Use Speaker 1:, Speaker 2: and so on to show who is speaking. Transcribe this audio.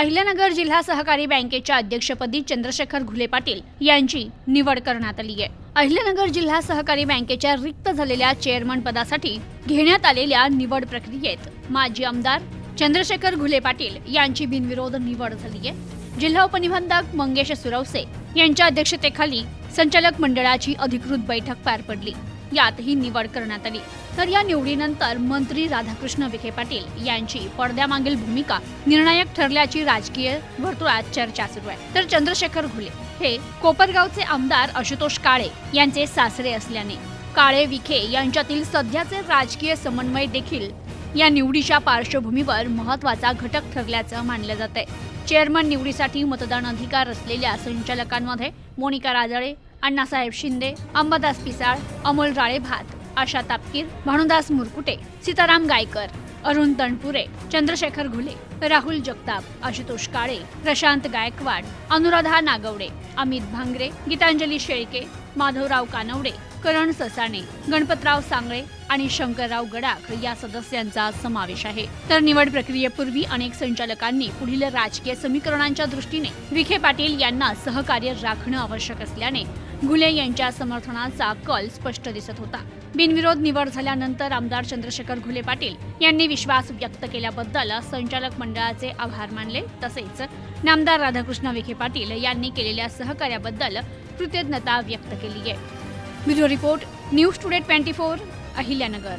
Speaker 1: अहिल्यानगर जिल्हा सहकारी बँकेच्या अध्यक्षपदी चंद्रशेखर घुले पाटील यांची निवड करण्यात आली आहे. अहिल्यानगर जिल्हा सहकारी बँकेच्या रिक्त झालेल्या चेअरमन पदासाठी घेण्यात आलेल्या निवड प्रक्रियेत माजी आमदार चंद्रशेखर घुले पाटील यांची बिनविरोध निवड झाली आहे. जिल्हा उपनिबंधक मंगेश सुरवसे यांच्या अध्यक्षतेखाली संचालक मंडळाची अधिकृत बैठक पार पडली. यातही निवड करण्यात आली. तर या निवडीनंतर मंत्री राधाकृष्ण विखे पाटील यांची पडद्यामागील भूमिका निर्णायक ठरल्याची राजकीय वर्तुळात चर्चा सुरू आहे. तर चंद्रशेखर घुले हे कोपरगावचे आमदार आशुतोष काळे यांचे सासरे असल्याने काळे विखे यांच्यातील सध्याचे राजकीय समन्वय देखील या निवडीच्या पार्श्वभूमीवर महत्त्वाचा घटक ठरल्याचं मानलं जात आहे चेअरमन निवडीसाठी मतदान अधिकार असलेल्या संचालकांमध्ये मोनिका राजळे अण्णासाहेब शिंदे अंबादास पिसाळ अमोल राळेभात आशा तापकीर भानुदास मुरकुटे सीताराम गायकर अरुण तणपुरे चंद्रशेखर घुले राहुल जगताप आशुतोष काळे प्रशांत गायकवाड अनुराधा नागवडे अमित भांगरे गीतांजली शेळके माधवराव कानवडे करण ससाणे गणपतराव सांगळे आणि शंकरराव गडाख या सदस्यांचा समावेश आहे. तर निवड प्रक्रियेपूर्वी अनेक संचालकांनी पुढील राजकीय समीकरणांच्या दृष्टीने विखे पाटील यांना सहकार्य राखणं आवश्यक असल्याने घुले यांच्या समर्थनाचा कल स्पष्ट दिसत होता. बिनविरोध निवड झाल्यानंतर आमदार चंद्रशेखर घुले पाटील यांनी विश्वास व्यक्त केल्याबद्दल संचालक मंडळाचे आभार मानले. तसेच नामदार राधाकृष्ण विखे पाटील यांनी केलेल्या सहकार्याबद्दल कृतज्ञता व्यक्त केली आहे. Bureau report news today twenty four Ahilyanagar.